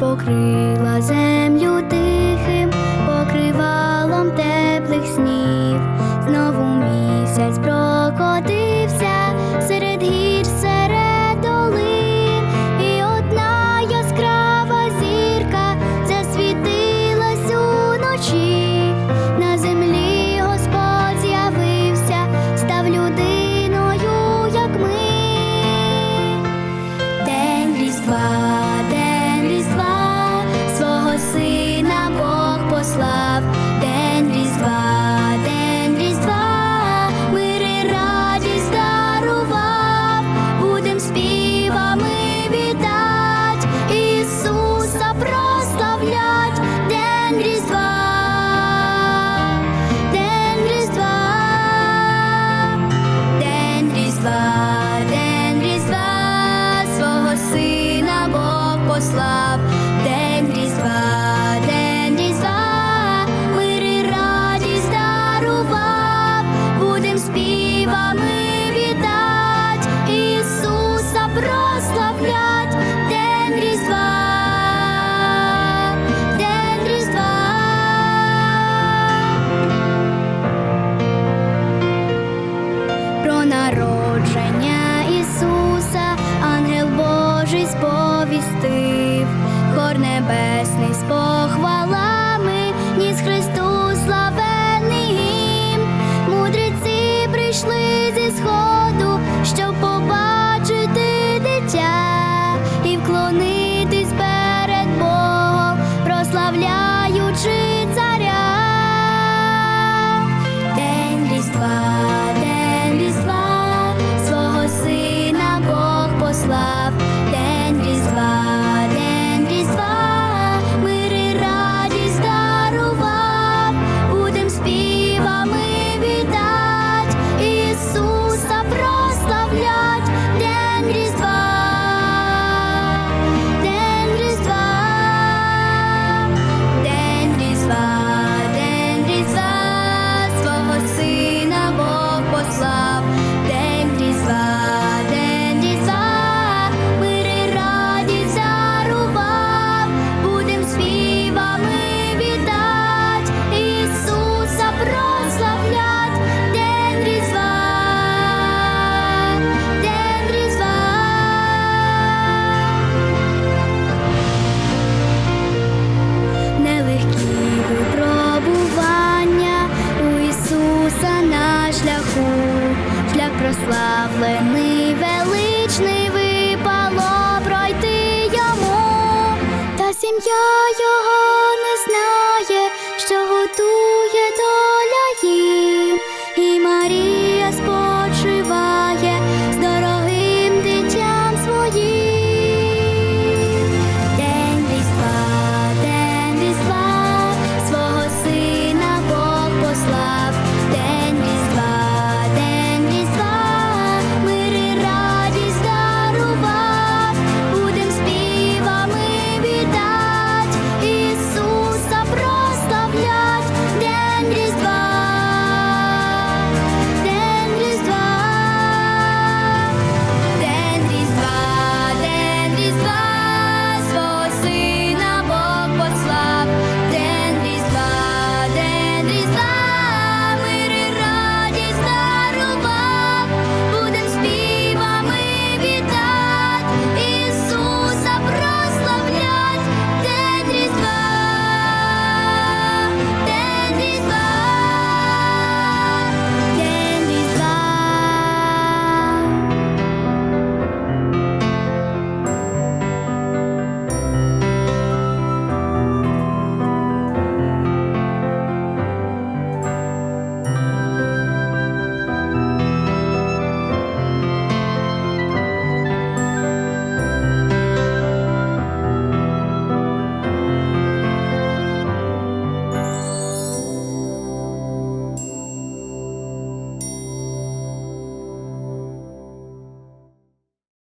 покрила землю. вами. Спаса на шляху, шлях прославлений, величний випало пройти йому, та сім'я його не знає.